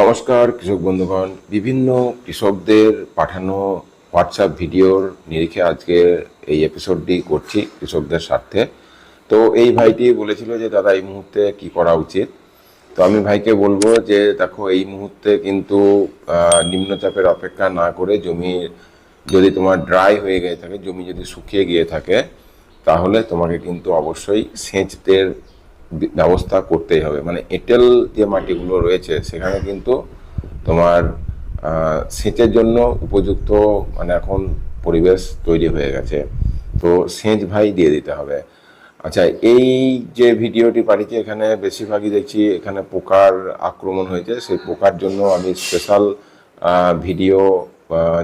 নমস্কার, কৃষক বন্ধুগণ। বিভিন্ন কৃষকদের পাঠানো হোয়াটসঅ্যাপ ভিডিওর নিরিখে আজকে এই এপিসোডটি করছি কৃষকদের স্বার্থে। তো এই ভাইটি বলেছিল যে, দাদা, এই মুহূর্তে কি করা উচিত? তো আমি ভাইকে বলব যে, দেখো, এই মুহূর্তে কিন্তু নিম্নচাপের অপেক্ষা না করে জমি যদি তোমার ড্রাই হয়ে গিয়ে থাকে, জমি যদি শুকিয়ে গিয়ে থাকে, তাহলে তোমাকে কিন্তু অবশ্যই সেচদের ব্যবস্থা করতেই হবে। মানে এঁটেল যে মাটিগুলো রয়েছে, সেখানে কিন্তু তোমার সেচের জন্য উপযুক্ত মানে এখন পরিবেশ তৈরি হয়ে গেছে। তো সেচ ভাই দিয়ে দিতে হবে। আচ্ছা এই যে ভিডিওটি পাঠিয়েছি, এখানে বেশিরভাগই দেখছি এখানে পোকার আক্রমণ হয়েছে। সেই পোকার জন্য আমি স্পেশাল ভিডিও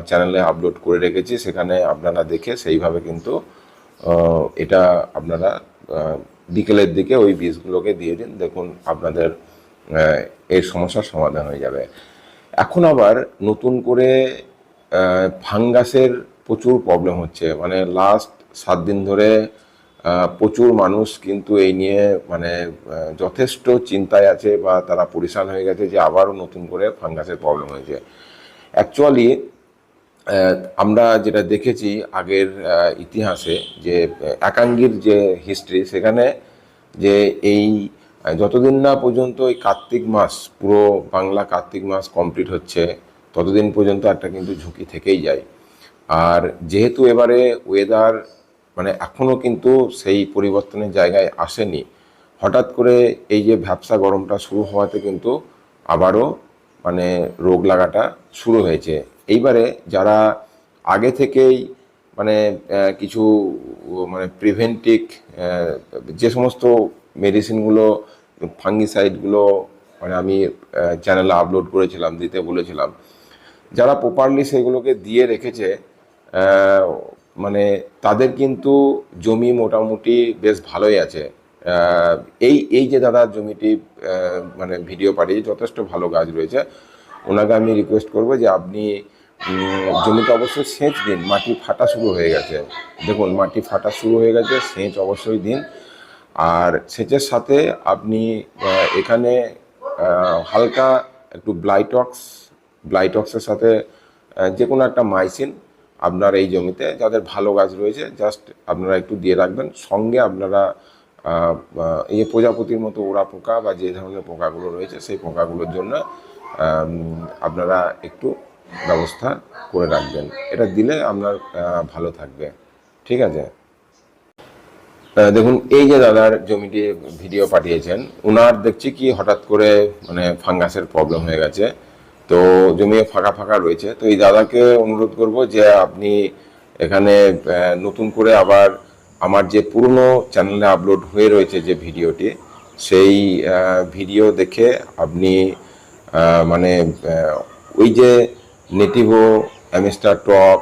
চ্যানেলে আপলোড করে রেখেছি। সেখানে আপনারা দেখে সেইভাবে কিন্তু এটা আপনারা বিকেলের দিকে ওই বীজগুলোকে দিয়ে দিন, দেখুন আপনাদের এই সমস্যার সমাধান হয়ে যাবে। এখন আবার নতুন করে ফাঙ্গাসের প্রচুর প্রবলেম হচ্ছে। মানে লাস্ট সাত দিন ধরে প্রচুর মানুষ কিন্তু এই নিয়ে মানে যথেষ্ট চিন্তায় আছে বা তারা পরিশান হয়ে গেছে যে আবারও নতুন করে ফাঙ্গাসের প্রবলেম হয়েছে। অ্যাকচুয়ালি আমরা যেটা দেখেছি আগের ইতিহাসে যে একাঙ্গির যে হিস্ট্রি সেখানে যে এই যতদিন না পর্যন্ত এই কার্তিক মাস, পুরো বাংলা কার্তিক মাস কমপ্লিট হচ্ছে, ততদিন পর্যন্ত একটা কিন্তু ঝুঁকি থেকেই যায়। আর যেহেতু এবারে ওয়েদার মানে এখনও কিন্তু সেই পরিবর্তনের জায়গায় আসেনি, হঠাৎ করে এই যে ভ্যাবসা গরমটা শুরু হওয়াতে কিন্তু আবারও মানে রোগ লাগাটা শুরু হয়েছে। এইবারে যারা আগে থেকেই মানে কিছু মানে প্রিভেন্টিক যে সমস্ত মেডিসিনগুলো ফাঙ্গিসাইডগুলো মানে আমি চ্যানেলে আপলোড করেছিলাম, দিতে বলেছিলাম, যারা প্রপারলি সেগুলোকে দিয়ে রেখেছে মানে তাদের কিন্তু জমি মোটামুটি বেশ ভালোই আছে। এই এই যে দাদা জমিটি মানে ভিডিও পাঠিয়ে যথেষ্ট ভালো গাছ রয়েছে। ওনাকে আমি রিকোয়েস্ট করব যে আপনি জমিতে অবশ্যই সেচ দিন। মাটি ফাটা শুরু হয়ে গেছে। দেখুন, মাটি ফাটা শুরু হয়ে গেছে, সেচ অবশ্যই দিন। আর সেচের সাথে আপনি এখানে হালকা একটু ব্লাইটক্স ব্লাইটক্সের সাথে যে কোনো একটা মাইসিন আপনার এই জমিতে, যাদের ভালো গাছ রয়েছে জাস্ট আপনারা একটু দিয়ে রাখবেন। সঙ্গে আপনারা এই প্রজাপতির মতো ওরা পোকা বা যে ধরনের পোকাগুলো রয়েছে, সেই পোকাগুলোর জন্য আপনারা একটু ব্যবস্থা করে রাখবেন। এটা দিলে আপনার ভালো থাকবে। ঠিক আছে? দেখুন, এই যে দাদার জমিটি ভিডিও পাঠিয়েছেন ওনার দেখছি কি হঠাৎ করে মানে ফাঙ্গাসের প্রবলেম হয়ে গেছে। তো জমি ফাঁকা ফাঁকা রয়েছে। তো এই দাদাকে অনুরোধ করব যে আপনি এখানে নতুন করে আবার আমার যে পুরনো চ্যানেলে আপলোড হয়ে রয়েছে যে ভিডিওটি, সেই ভিডিও দেখে আপনি মানে ওই যে নেটিভো অ্যামিস্টার টক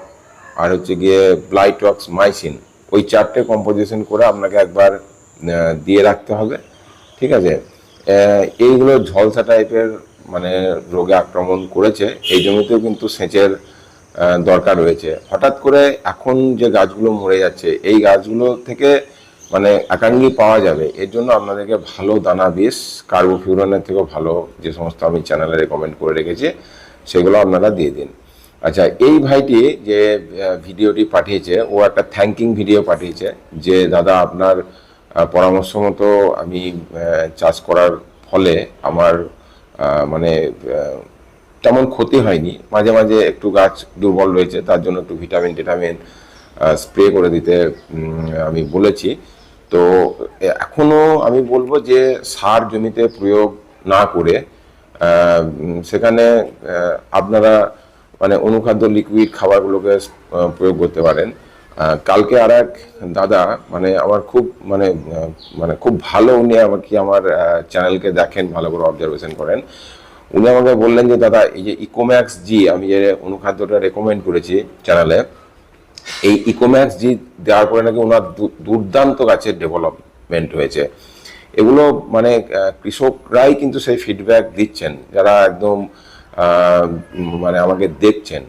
আর হচ্ছে গিয়ে ব্লাইটক্স মাইসিন ওই চারটে কম্পোজিশন করে আপনাকে একবার দিয়ে রাখতে হবে, ঠিক আছে? এইগুলো ঝলসা টাইপের মানে রোগে আক্রমণ করেছে, এই জমিতেও কিন্তু সেচের দরকার রয়েছে। হঠাৎ করে এখন যে গাছগুলো মরে যাচ্ছে, এই গাছগুলো থেকে মানে একাঙ্গি পাওয়া যাবে, এর জন্য আপনাদেরকে ভালো দানা বীজ কার্বোফিউরনের থেকেও ভালো যে সমস্ত আমি চ্যানেলে রেকমেন্ড করে রেখেছি, সেগুলো আপনারা দিয়ে দিন। আচ্ছা এই ভাইটি যে ভিডিওটি পাঠিয়েছে, ও একটা থ্যাঙ্কিং ভিডিও পাঠিয়েছে যে, দাদা, আপনার পরামর্শ মতো আমি চাষ করার ফলে আমার মানে তেমন ক্ষতি হয়নি। মাঝে মাঝে একটু গাছ দুর্বল রয়েছে, তার জন্য একটু ভিটামিন, টিটামিন স্প্রে করে দিতে আমি বলেছি। তো এখনও আমি বলব যে সার জমিতে প্রয়োগ না করে সেখানে আপনারা মানে অনুখাদ্য লিকুইড খাবারগুলোকে প্রয়োগ করতে পারেন। কালকে আর এক দাদা মানে আমার খুব মানে মানে খুব ভালো উনি আমাকে আমার চ্যানেলকে দেখেন, ভালো করে অবজারভেশন করেন। উনি আমাকে বললেন যে, দাদা, এই যে ইকোম্যাক্স জি আমি যে অনুখাদ্যটা রেকমেন্ড করেছি চ্যানেলে এই ইকোম্যাক্স জি দেওয়ার পরে নাকি ওনার দুর্দান্ত গাছের ডেভেলপমেন্ট হয়েছে। এগুলো মানে কৃষকরাই কিন্তু সেই ফিডব্যাক দিচ্ছেন, যারা একদম মানে আমাকে দেখছেন।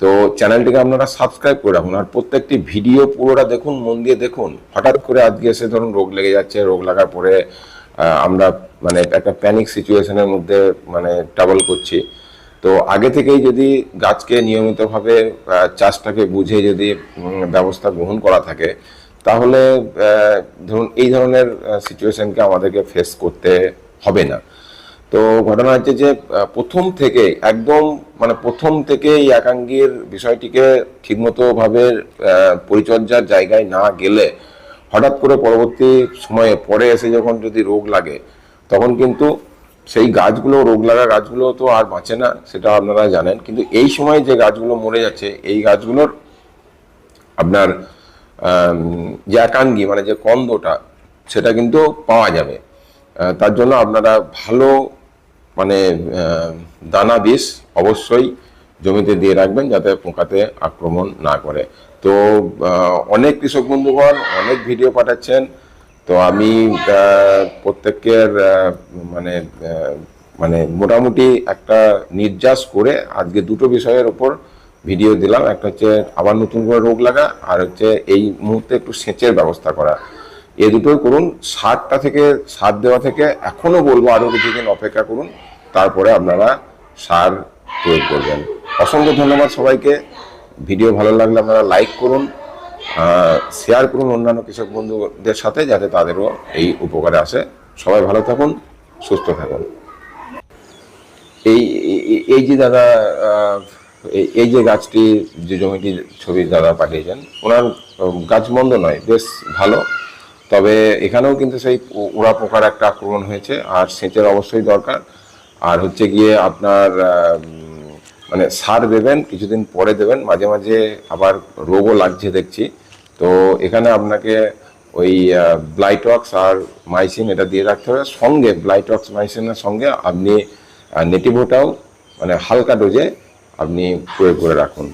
তো চ্যানেলটিকে আপনারা সাবস্ক্রাইব করে রাখুন, আর প্রত্যেকটি ভিডিও পুরোটা দেখুন, মন দিয়ে দেখুন। হঠাৎ করে আজকে এসে ধরুন রোগ লেগে যাচ্ছে, রোগ লাগার পরে আমরা মানে একটা প্যানিক সিচুয়েশনের মধ্যে মানে ট্রাভেল করছি। তো আগে থেকেই যদি গাছকে নিয়মিতভাবে চাষটাকে বুঝে যদি ব্যবস্থা গ্রহণ করা থাকে, তাহলে ধরুন এই ধরনের সিচুয়েশনকে আমাদেরকে ফেস করতে হবে না। তো ঘটনা হচ্ছে যে প্রথম থেকে একদম মানে প্রথম থেকে এই একাঙ্গীর বিষয়টিকে ঠিকমতোভাবে পরিচর্যার জায়গায় না গেলে হঠাৎ করে পরবর্তী সময়ে পরে এসে যখন যদি রোগ লাগে, তখন কিন্তু সেই গাছগুলো, রোগ লাগা গাছগুলো তো আর বাঁচে না, সেটা আপনারা জানেন। কিন্তু এই সময় যে গাছগুলো মরে যাচ্ছে, এই গাছগুলোর আপনার যে একাঙ্গি মানে যে কন্দটা, সেটা কিন্তু পাওয়া যাবে। তার জন্য আপনারা ভালো মানে দানা বিষ অবশ্যই জমিতে দিয়ে রাখবেন যাতে পোকাতে আক্রমণ না করে। তো অনেক কৃষক বন্ধুগণ অনেক ভিডিও পাঠাচ্ছেন। তো আমি প্রত্যেকের মানে মানে মোটামুটি একটা নির্যাস করে আজকে দুটো বিষয়ের ওপর ভিডিও দিলাম। একটা হচ্ছে আবার নতুন করে রোগ লাগা, আর হচ্ছে এই মুহূর্তে একটু সেচের ব্যবস্থা করা। এ দুটোই করুন, সারটা থেকে, সার দেওয়া থেকে এখনও বলব আরও কিছুদিন অপেক্ষা করুন, তারপরে আপনারা সার প্রয়োগ করবেন। অসংখ্য ধন্যবাদ সবাইকে। ভিডিও ভালো লাগলে আপনারা লাইক করুন শেয়ার করুন অন্যান্য কৃষক বন্ধুদের সাথে যাতে তাদেরও এই উপকারে আসে। সবাই ভালো থাকুন, সুস্থ থাকুন। এই, এই- যে দাদা এই- যে গাছটি, যে জমিটির ছবি দাদা পাঠিয়েছেন, ওনার গাছ মন্দ নয়, বেশ ভালো। তবে এখানেও কিন্তু সেই ওড়া পোকার একটা আক্রমণ হয়েছে, আর সেচের অবশ্যই দরকার। আর হচ্ছে গিয়ে আপনার মানে সার দেবেন, কিছুদিন পরে দেবেন, মাঝে মাঝে আবার রোগও লাগছে দেখছি। তো এখানে আপনাকে ওই ব্লাইটক্স আর মাইসিন এটা দিয়ে রাখতে হবে। সঙ্গে ব্লাইটক্স মাইসিনের সঙ্গে আপনি নেটিভোটাও মানে হালকা ডোজে আপনি প্রয়োগ করে রাখুন।